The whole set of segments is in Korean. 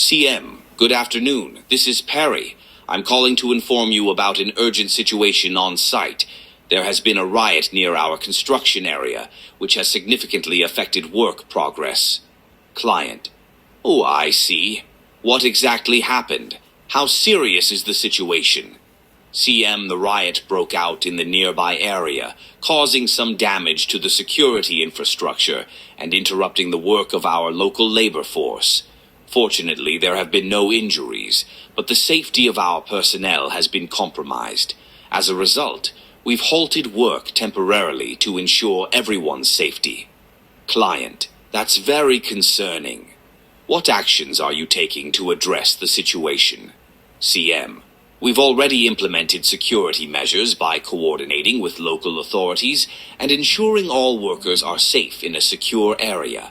CM, good afternoon. This is Perry. I'm calling to inform you about an urgent situation on site. There has been a riot near our construction area, which has significantly affected work progress. Client. Oh, I see. What exactly happened? How serious is the situation? CM, the riot broke out in the nearby area, causing some damage to the security infrastructure and interrupting the work of our local labor force. Fortunately, there have been no injuries, but the safety of our personnel has been compromised. As a result, we've halted work temporarily to ensure everyone's safety. Client, that's very concerning. What actions are you taking to address the situation? CM, we've already implemented security measures by coordinating with local authorities and ensuring all workers are safe in a secure area.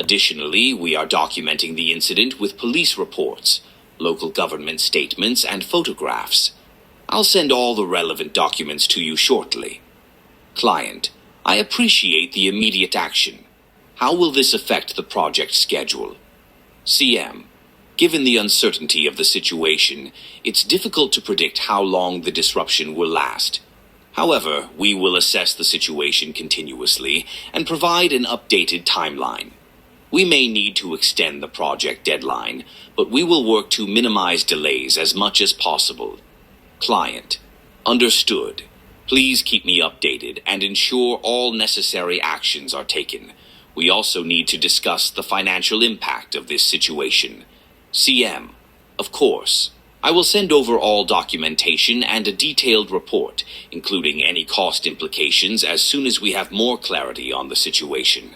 Additionally, we are documenting the incident with police reports, local government statements, and photographs. I'll send all the relevant documents to you shortly. Client, I appreciate the immediate action. How will this affect the project schedule? CM, given the uncertainty of the situation, it's difficult to predict how long the disruption will last. However, we will assess the situation continuously and provide an updated timeline. We may need to extend the project deadline, but we will work to minimize delays as much as possible. Client. Understood. Please keep me updated and ensure all necessary actions are taken. We also need to discuss the financial impact of this situation. CM. Of course. I will send over all documentation and a detailed report, including any cost implications, as soon as we have more clarity on the situation.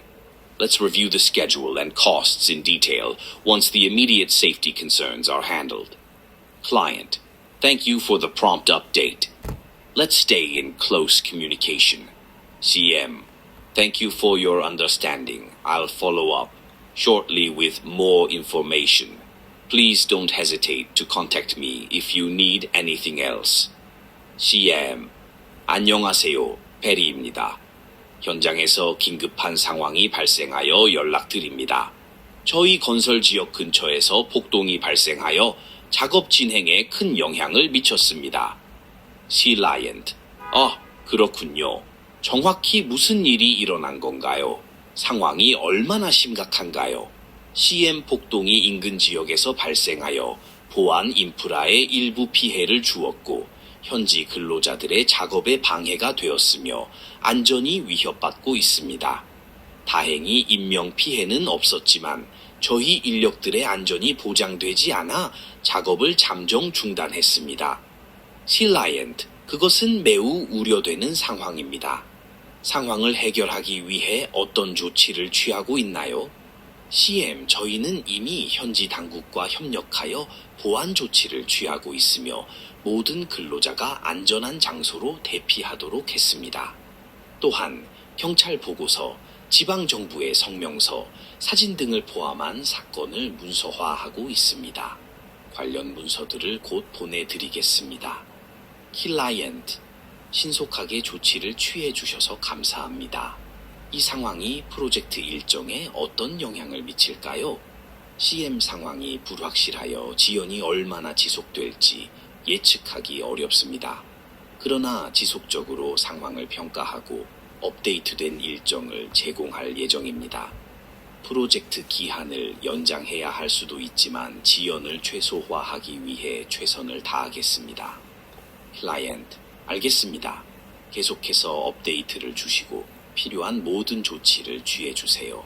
Let's review the schedule and costs in detail once the immediate safety concerns are handled. Client, thank you for the prompt update. Let's stay in close communication. CM, thank you for your understanding. I'll follow up shortly with more information. Please don't hesitate to contact me if you need anything else. CM, 안녕하세요. 페리입니다. 현장에서 긴급한 상황이 발생하여 연락드립니다. 저희 건설 지역 근처에서 폭동이 발생하여 작업 진행에 큰 영향을 미쳤습니다. 시 라이언트. 아, 그렇군요. 정확히 무슨 일이 일어난 건가요? 상황이 얼마나 심각한가요? CM 폭동이 인근 지역에서 발생하여 보안 인프라에 일부 피해를 주었고 현지 근로자들의 작업에 방해가 되었으며 안전이 위협받고 있습니다. 다행히 인명 피해는 없었지만 저희 인력들의 안전이 보장되지 않아 작업을 잠정 중단했습니다. 실라이언트, 그것은 매우 우려되는 상황입니다. 상황을 해결하기 위해 어떤 조치를 취하고 있나요? CM, 저희는 이미 현지 당국과 협력하여 보안 조치를 취하고 있으며 모든 근로자가 안전한 장소로 대피하도록 했습니다. 또한 경찰 보고서, 지방정부의 성명서, 사진 등을 포함한 사건을 문서화하고 있습니다. 관련 문서들을 곧 보내드리겠습니다. 킬라이언트, 신속하게 조치를 취해 주셔서 감사합니다. 이 상황이 프로젝트 일정에 어떤 영향을 미칠까요? CM 상황이 불확실하여 지연이 얼마나 지속될지 예측하기 어렵습니다. 그러나 지속적으로 상황을 평가하고 업데이트된 일정을 제공할 예정입니다. 프로젝트 기한을 연장해야 할 수도 있지만 지연을 최소화하기 위해 최선을 다하겠습니다. 클라이언트, 알겠습니다. 계속해서 업데이트를 주시고 필요한 모든 조치를 취해 주세요.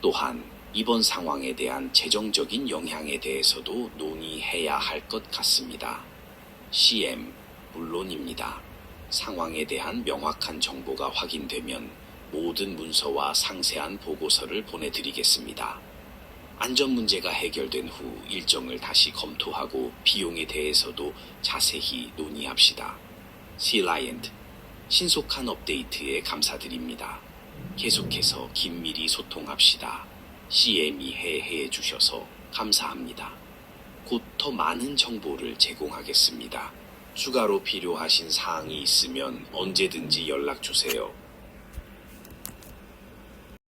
또한 이번 상황에 대한 재정적인 영향에 대해서도 논의해야 할 것 같습니다. CM, 물론입니다. 상황에 대한 명확한 정보가 확인되면 모든 문서와 상세한 보고서를 보내드리겠습니다. 안전 문제가 해결된 후 일정을 다시 검토하고 비용에 대해서도 자세히 논의합시다. 시라이언트, 신속한 업데이트에 감사드립니다. 계속해서 긴밀히 소통합시다. CM이 해해 주셔서 감사합니다. 곧 더 많은 정보를 제공하겠습니다. 추가로 필요하신 사항이 있으면 언제든지 연락 주세요.